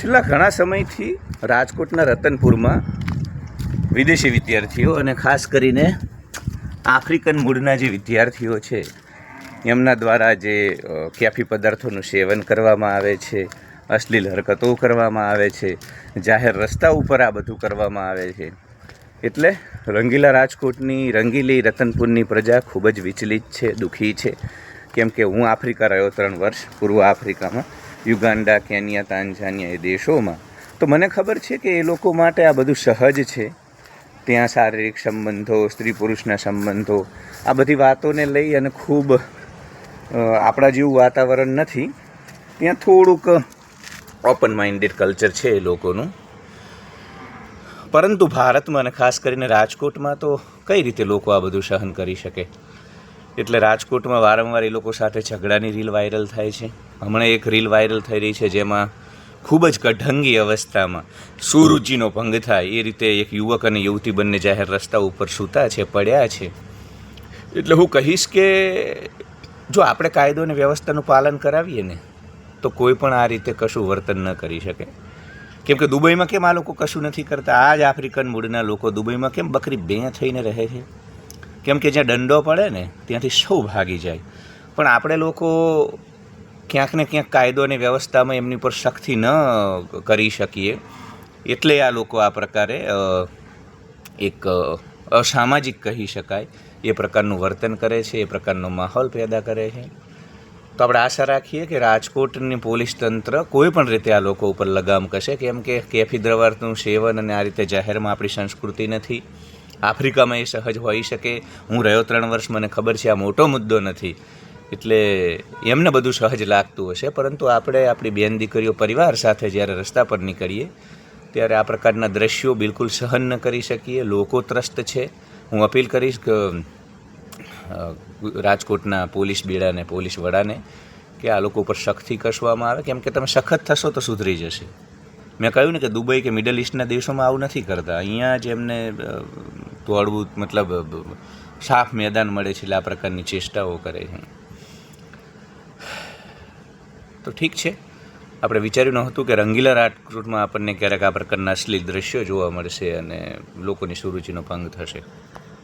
છેલ્લા ઘણા સમયથી રાજકોટના રતનપુરમાં વિદેશી વિદ્યાર્થીઓ અને ખાસ કરીને આફ્રિકન મૂળના જે વિદ્યાર્થીઓ છે, એમના દ્વારા જે કેફી પદાર્થોનું સેવન કરવામાં આવે છે, અશ્લીલ હરકતો કરવામાં આવે છે, જાહેર રસ્તા ઉપર આ બધું કરવામાં આવે છે. એટલે રંગીલા રાજકોટની, રંગીલી રતનપુરની પ્રજા ખૂબ જ વિચલિત છે, દુઃખી છે. કેમ કે હું આફ્રિકા રહ્યો ત્રણ વર્ષ, પૂર્વ આફ્રિકામાં. યુગાન્ડા કેન્યા તાંઝાનિયા એ દેશોમાં. તો મને ખબર છે કે એ લોકો માટે આ બધું સહજ છે. ત્યાં શારીરિક સંબંધો, સ્ત્રી પુરુષના સંબંધો, આ બધી વાતોને લઈ અને ખૂબ આપણા જેવું વાતાવરણ નથી. ત્યાં થોડુંક ઓપન માઇન્ડેડ કલ્ચર છે એ લોકોનું. પરંતુ ભારતમાં અને ખાસ કરીને રાજકોટમાં તો કઈ રીતે લોકો આ બધું સહન કરી શકે? એટલે રાજકોટમાં વારંવાર એ લોકો સાથે ઝઘડાની રીલ વાયરલ થાય છે. હમણાં એક રીલ વાયરલ થઈ રહી છે જેમાં ખૂબ જ કઢંગી અવસ્થામાં સુરુચિનો ભંગ થાય. એ રીતે એક યુવક અને યુવતી બંને જાહેર રસ્તા ઉપર સૂતા છે, પડ્યા છે. એટલે હું કહીશ કે જો આપણે કાયદો અને વ્યવસ્થાનું પાલન કરાવીએ ને, તો કોઈ પણ આ રીતે કશું વર્તન ન કરી શકે. કેમ કે દુબઈમાં કેમ આ લોકો કશું નથી કરતા? આ જ આફ્રિકન મૂળના લોકો દુબઈમાં કેમ બકરી બે થઈને રહે છે? કેમ કે જ્યાં દંડો પડે ને, ત્યાંથી સૌ ભાગી જાય. પણ આપણે લોકો ક્યાંક ને ક્યાંક કાયદો અને વ્યવસ્થામાં એમની પર સખ્તી ન કરી શકીએ. એટલે આ લોકો આ પ્રકારે એક અસામાજિક કહી શકાય. એ પ્રકારનું વર્તન કરે છે, એ પ્રકારનો માહોલ પેદા કરે છે. તો આપણે આશા રાખીએ કે રાજકોટની પોલીસ તંત્ર કોઈ પણ રીતે આ લોકો ઉપર લગામ કશે કેમ કે કેફી દ્રવારનું સેવન અને આ રીતે જાહેરમાં આપણી સંસ્કૃતિ નથી. આફ્રિકામાં એ સહજ હોઈ શકે. હું રહ્યો ત્રણ વર્ષ, મને ખબર છે આ મોટો મુદ્દો નથી. એટલે એમને બધું સહજ લાગતું હશે. પરંતુ આપણે આપણી બેન દીકરીઓ પરિવાર સાથે જ્યારે રસ્તા પર નીકળીએ, ત્યારે આ પ્રકારના દ્રશ્યો બિલકુલ સહન ન કરી શકીએ. લોકો ત્રસ્ત છે. હું અપીલ કરીશ કે રાજકોટના પોલીસ બેડાને પોલીસ વડાને કે આ લોકો ઉપર સખ્તી કસવામાં આવે. કેમ કે તમે સખત થશો તો સુધરી જશે. મેં કહ્યું ને કે દુબઈ કે મિડલ ઇસ્ટના દેશોમાં આવું નથી કરતા. અહીંયા જ તોડવું મતલબ, સાફ મેદાન મળે છે એટલે આ પ્રકારની ચેષ્ટાઓ કરે છે. તો ઠીક છે. આપણે વિચાર્યું નહોતું કે રંગીલા રાજકોટમાં આપણને ક્યારેક આ પ્રકારના અશ્લીલ દ્રશ્યો જોવા મળશે અને લોકોની સુરુચિનો ભંગ થશે.